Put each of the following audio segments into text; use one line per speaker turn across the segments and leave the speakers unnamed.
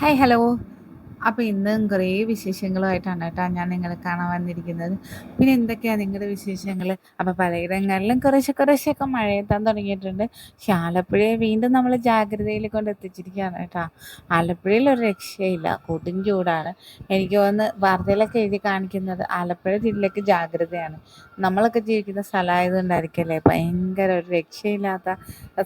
Hi hello അപ്പോൾ ഇന്നും കുറേ വിശേഷങ്ങളുമായിട്ടാണ് കേട്ടോ ഞാൻ നിങ്ങളെ കാണാൻ വന്നിരിക്കുന്നത്. പിന്നെ എന്തൊക്കെയാണ് നിങ്ങളുടെ വിശേഷങ്ങൾ അപ്പോൾ പലയിടങ്ങളിലും കുറേശ്ശെ കുറേശ്ശെയൊക്കെ മഴയെത്താൻ തുടങ്ങിയിട്ടുണ്ട്. പക്ഷെ ആലപ്പുഴയെ വീണ്ടും നമ്മൾ ജാഗ്രതയിൽ കൊണ്ട് എത്തിച്ചിരിക്കുകയാണ് കേട്ടോ. ആലപ്പുഴയിൽ ഒരു രക്ഷയില്ല കൊടും ചൂടാണ്. എനിക്ക് തോന്നുന്നു വാർത്തയിലൊക്കെ എഴുതി കാണിക്കുന്നത് ആലപ്പുഴ ജില്ലയ്ക്ക് ജാഗ്രതയാണ്. നമ്മളൊക്കെ ജീവിക്കുന്ന സ്ഥലമായതുകൊണ്ടായിരിക്കല്ലേ? ഭയങ്കര ഒരു രക്ഷയില്ലാത്ത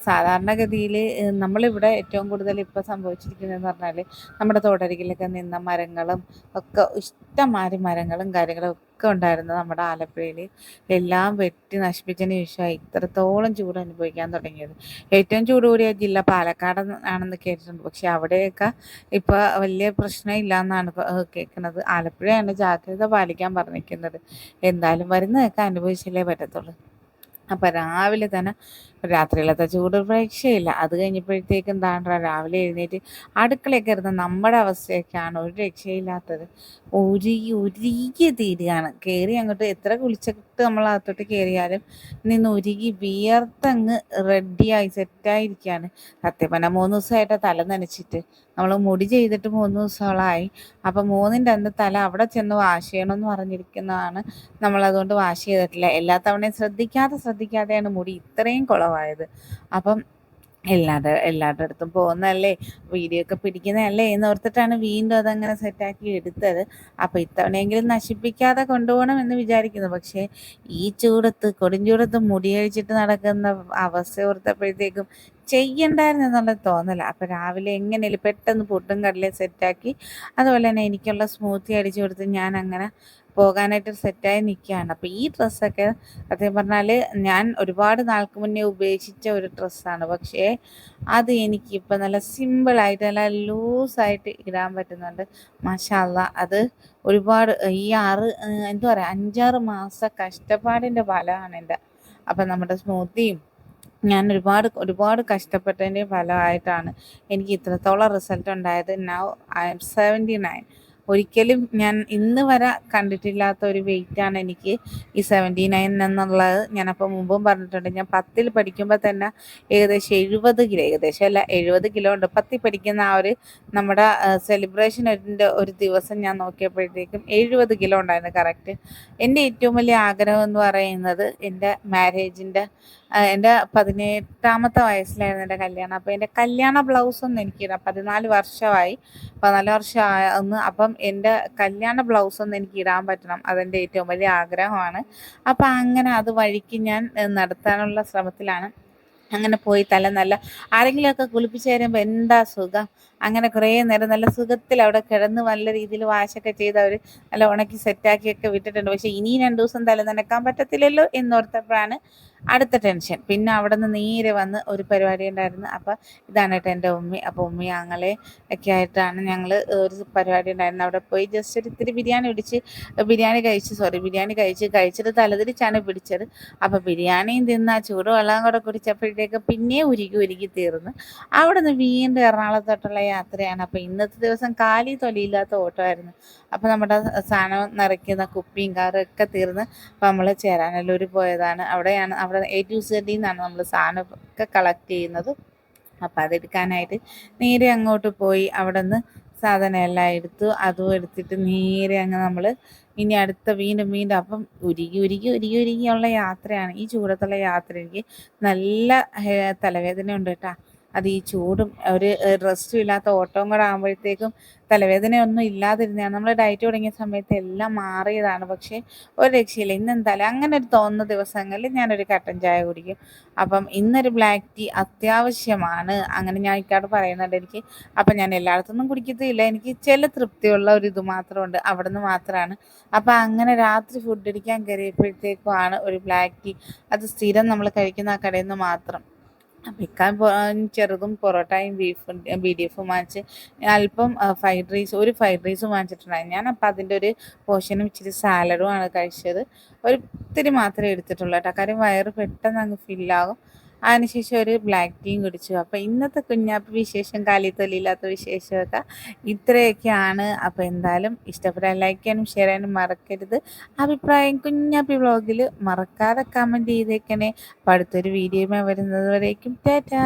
സാധാരണഗതിയിൽ നമ്മളിവിടെ ഏറ്റവും കൂടുതൽ ഇപ്പോൾ സംഭവിച്ചിരിക്കുന്നതെന്ന് പറഞ്ഞാൽ നമ്മുടെ തോടരികിലൊക്കെ നിന്ന മരങ്ങളും ഒക്കെ ഇഷ്ടംമാതിരി മരങ്ങളും കാര്യങ്ങളും ഒക്കെ ഉണ്ടായിരുന്നു നമ്മുടെ ആലപ്പുഴയിൽ എല്ലാം വെട്ടി നശിപ്പിച്ചതിന് ശേഷമായി ഇത്രത്തോളം ചൂട് അനുഭവിക്കാൻ തുടങ്ങിയത്. ഏറ്റവും ചൂട് കൂടിയ ജില്ല പാലക്കാട് ആണെന്ന് കേട്ടിട്ടുണ്ട്. പക്ഷെ അവിടെയൊക്കെ ഇപ്പോൾ വലിയ പ്രശ്നമില്ല എന്നാണ് കേൾക്കുന്നത്. ആലപ്പുഴയാണ് ജാഗ്രത പാലിക്കാൻ പറഞ്ഞിരിക്കുന്നത്. എന്തായാലും വരുന്നതൊക്കെ അനുഭവിച്ചല്ലേ പറ്റത്തുള്ളൂ. അപ്പം രാവിലെ തന്നെ രാത്രിയിലത്തെ ചൂട് പ്രേക്ഷയില്ല അത് കഴിഞ്ഞപ്പോഴത്തേക്കും താണ്ട രാവിലെ എഴുന്നേറ്റ് അടുക്കളയൊക്കെ ഇരുന്ന് നമ്മുടെ അവസ്ഥയൊക്കെയാണ് ഒരു രക്ഷയില്ലാത്തത്. ഉരുകി ഉരുകി തീരുകയാണ്. കയറി അങ്ങോട്ട് എത്ര കുളിച്ചിട്ട് നമ്മൾ അകത്തോട്ട് കയറിയാലും നിന്ന് ഉരുകി വിയർത്തങ്ങ് റെഡിയായി സെറ്റായിരിക്കുകയാണ്. സത്യം പറഞ്ഞാൽ മൂന്ന് ദിവസമായിട്ട് തല നനച്ചിട്ട് നമ്മൾ മുടി ചെയ്തിട്ട് മൂന്ന് ദിവസങ്ങളായി. അപ്പം മൂന്നിന്റെ അന്ന് തല അവിടെ ചെന്ന് വാഷ് ചെയ്യണമെന്ന് പറഞ്ഞിരിക്കുന്നതാണ് നമ്മളതുകൊണ്ട് വാഷ് ചെയ്തിട്ടില്ല. എല്ലാ തവണയും ശ്രദ്ധിക്കാതെ ശ്രദ്ധിക്കാതെയാണ് മുടി ഇത്രയും കുളവായത് അപ്പം എല്ലാവരുടെ എല്ലാവരുടെ അടുത്തും പോകുന്നതല്ലേ? വീഡിയോ ഒക്കെ പിടിക്കുന്നതല്ലേ എന്ന് ഓർത്തിട്ടാണ് വീണ്ടും അതങ്ങനെ സെറ്റാക്കി എടുത്തത്. അപ്പോൾ ഇത്തവണയെങ്കിലും നശിപ്പിക്കാതെ കൊണ്ടുപോകണം എന്ന് വിചാരിക്കുന്നു. പക്ഷേ ഈ ചൂടത്ത് കൊടുംചൂടത്ത് മുടിയഴിച്ചിട്ട് നടക്കുന്ന അവസ്ഥ ഓർത്തപ്പോഴത്തേക്കും ചെയ്യണ്ടായിരുന്നു എന്നുള്ള തോന്നല. അപ്പോൾ രാവിലെ എങ്ങനെയല്ലേ പെട്ടെന്ന് പുട്ടും കടലയും സെറ്റാക്കി അതുപോലെ തന്നെ എനിക്കുള്ള സ്മൂത്തി അടിച്ചു കൊടുത്ത് ഞാൻ അങ്ങനെ പോകാനായിട്ട് സെറ്റായി നിൽക്കുകയാണ് അപ്പോൾ ഈ ഡ്രസ്സൊക്കെ സത്യം പറഞ്ഞാൽ ഞാൻ ഒരുപാട് നാൾക്ക് മുന്നേ ഉപേക്ഷിച്ച ഒരു ഡ്രസ്സാണ്. പക്ഷേ അത് എനിക്കിപ്പോൾ നല്ല സിമ്പിളായിട്ട് നല്ല ലൂസായിട്ട് ഇടാൻ പറ്റുന്നുണ്ട്. മഷാല്ല അത് ഒരുപാട് ഈ ആറ് എന്താ പറയുക അഞ്ചാറ് മാസ കഷ്ടപ്പാടിന്റെ ഫലമാണ് എന്റെ അപ്പം നമ്മുടെ സ്മൂത്തിയും ഞാൻ ഒരുപാട് ഒരുപാട് കഷ്ടപ്പെട്ടതിന്റെ ഫലമായിട്ടാണ് എനിക്ക് ഇത്രത്തോളം റിസൾട്ട് ഉണ്ടായത്. Now I M seventy nine ഒരിക്കലും ഞാൻ ഇന്ന് വരെ കണ്ടിട്ടില്ലാത്ത ഒരു വെയിറ്റാണ് എനിക്ക് ഈ സെവന്റി നയൻ എന്നുള്ളത്. ഞാനപ്പോൾ മുമ്പും പറഞ്ഞിട്ടുണ്ട്. ഞാൻ പത്തിൽ പഠിക്കുമ്പോൾ തന്നെ ഏകദേശം എഴുപത് കിലോ ഏകദേശം അല്ല എഴുപത് കിലോ ഉണ്ട്. പത്തിൽ പഠിക്കുന്ന ആ ഒരു നമ്മുടെ സെലിബ്രേഷന്റെ ഒരു ദിവസം ഞാൻ നോക്കിയപ്പോഴത്തേക്കും എഴുപത് കിലോ ഉണ്ടായിരുന്നു കറക്റ്റ് എന്റെ ഏറ്റവും വലിയ ആഗ്രഹം എന്ന് പറയുന്നത് എന്റെ മാരേജിന്റെ എന്റെ പതിനെട്ടാമത്തെ വയസ്സിലായിരുന്നു എന്റെ കല്യാണം. അപ്പോൾ എന്റെ കല്യാണ ബ്ലൗസൊന്നും എനിക്കിടാം പതിനാല് വർഷമായി. പതിനാല് വർഷമായി ഒന്ന് അപ്പം എന്റെ കല്യാണ ബ്ലൗസൊന്നും എനിക്ക് ഇടാൻ പറ്റണം. അതെന്റെ ഏറ്റവും വലിയ ആഗ്രഹമാണ്. അപ്പം അങ്ങനെ അത് വഴിക്ക് ഞാൻ നടത്താനുള്ള ശ്രമത്തിലാണ്. അങ്ങനെ പോയി തല നല്ല ആരെങ്കിലുമൊക്കെ കുളിപ്പിച്ച് തരുമ്പോൾ എന്താ സുഖം? അങ്ങനെ കുറേ നേരം നല്ല സുഖത്തിൽ അവിടെ കിടന്ന് നല്ല രീതിയിൽ വാശൊക്കെ ചെയ്ത് അവർ നല്ല ഉണക്കി സെറ്റാക്കിയൊക്കെ വിട്ടിട്ടുണ്ട്. പക്ഷേ ഇനി രണ്ട് ദിവസം തല നനക്കാൻ പറ്റത്തില്ലല്ലോ എന്നോർത്തപ്പോഴാണ് അടുത്ത ടെൻഷൻ പിന്നെ അവിടെ നിന്ന് നേരെ വന്ന് ഒരു പരിപാടി ഉണ്ടായിരുന്നു. അപ്പോൾ ഇതാണ് കേട്ടോ എന്റെ ഉമ്മി. അപ്പോൾ ഉമ്മി ഞങ്ങളെ ഒക്കെ ആയിട്ടാണ് ഞങ്ങൾ ഒരു പരിപാടി ഉണ്ടായിരുന്നു അവിടെ പോയി ജസ്റ്റ് ഒരു ഇത്തിരി ബിരിയാണി പിടിച്ച് ബിരിയാണി കഴിച്ച് സോറി ബിരിയാണി കഴിച്ച് കഴിച്ചിട്ട് തലതിരിച്ചാണ് പിടിച്ചത്. അപ്പോൾ ബിരിയാണിയും തിന്ന ചൂടുവെള്ളം ചൂട് വെള്ളം കൂടെ പിന്നെ ഉരുകി ഉരുകി തീർന്ന്. അവിടെ നിന്ന് വീണ്ടും എറണാകുളത്തോട്ടുള്ള യാത്രയാണ്. അപ്പോൾ ഇന്നത്തെ ദിവസം കാലി തൊലിയില്ലാത്ത ഓട്ടമായിരുന്നു. അപ്പോൾ നമ്മുടെ സാധനം നിറയ്ക്കുന്ന കുപ്പിയും കാറും ഒക്കെ തീർന്ന് അപ്പോൾ നമ്മൾ ചേരാനല്ലൂർ പോയതാണ്. അവിടെയാണ് അവിടെ എ ടു സെഡിൽ നിന്നാണ് നമ്മൾ സാധനം ഒക്കെ കളക്ട് ചെയ്യുന്നത്. അപ്പം അതെടുക്കാനായിട്ട് നേരെ അങ്ങോട്ട് പോയി അവിടെ നിന്ന് സാധനം എല്ലാം എടുത്തു. അതും എടുത്തിട്ട് നേരെ അങ്ങ് നമ്മൾ ഇനി അടുത്ത വീണ്ടും വീണ്ടും അപ്പം ഉരുകി ഉരുകി ഉരുകി ഉരുകിയുള്ള യാത്രയാണ്. ഈ ചൂടത്തുള്ള യാത്ര എനിക്ക് നല്ല തലവേദന ഉണ്ട് കേട്ടോ. അത് ഈ ചൂടും ഒരു റെസ്റ്റും ഇല്ലാത്ത ഓട്ടവും കൂടെ ആകുമ്പോഴത്തേക്കും തലവേദനയൊന്നും ഇല്ലാതിരുന്നതാണ്. നമ്മൾ ഡയറ്റ് തുടങ്ങിയ സമയത്ത് എല്ലാം മാറിയതാണ്. പക്ഷേ ഒരു രക്ഷയില്ല. ഇന്ന് എന്തായാലും അങ്ങനെ ഒരു തോന്നുന്ന ദിവസങ്ങളിൽ ഞാനൊരു കട്ടൻ ചായ കുടിക്കും. അപ്പം ഇന്നൊരു ബ്ലാക്ക് ടീ അത്യാവശ്യമാണ് അങ്ങനെ ഞാൻ ഇക്കാട് പറയുന്നുണ്ട്. എനിക്ക് അപ്പം ഞാൻ എല്ലായിടത്തൊന്നും കുടിക്കത്തില്ല എനിക്ക് ചില തൃപ്തിയുള്ള ഒരു ഇത് മാത്രമുണ്ട്. അവിടെ നിന്ന് മാത്രമാണ്. അപ്പം അങ്ങനെ രാത്രി ഫുഡ് അടിക്കാൻ കയറിയപ്പോഴത്തേക്കുമാണ് ഒരു ബ്ലാക്ക് ടീ അത് സ്ഥിരം നമ്മൾ കഴിക്കുന്ന ആ കടയിൽ നിന്ന് മാത്രം. വെക്കാൻ ചെറുതും പൊറോട്ടയും ബീഫും ബി ഡി എഫും വാങ്ങിച്ച് അല്പം ഫ്രൈഡ് റൈസ് ഒരു ഫ്രൈഡ് റൈസ് വാങ്ങിച്ചിട്ടുണ്ടായിരുന്നു. ഞാൻ അപ്പം അതിന്റെ ഒരു പോർഷനും ഇച്ചിരി സാലഡും ആണ് കഴിച്ചത്. ഒരു ഇത്തിരി മാത്രമേ എടുത്തിട്ടുള്ളൂ കേട്ടോ. കാര്യം വയറ് പെട്ടെന്ന് അങ്ങ് ഫില്ലാകും അതിനുശേഷം ഒരു ബ്ലാക്ക് ടീയും കുടിച്ചു. അപ്പോൾ ഇന്നത്തെ കുഞ്ഞാപ്പ് വിശേഷം കാലിത്തൊലിയില്ലാത്ത വിശേഷമൊക്കെ ഇത്രയൊക്കെയാണ്. അപ്പോൾ എന്തായാലും ഇഷ്ടപ്പെടാൻ ലൈക്ക് ചെയ്യാനും ഷെയർ ചെയ്യാനും മറക്കരുത്. അഭിപ്രായം കുഞ്ഞാപ്പി വ്ളോഗിൽ മറക്കാതെ കമന്റ് ചെയ്തേക്കണേ. അപ്പോൾ അടുത്തൊരു വീഡിയോയുമായി വരുന്നത് വരേക്കും. ടാറ്റാ!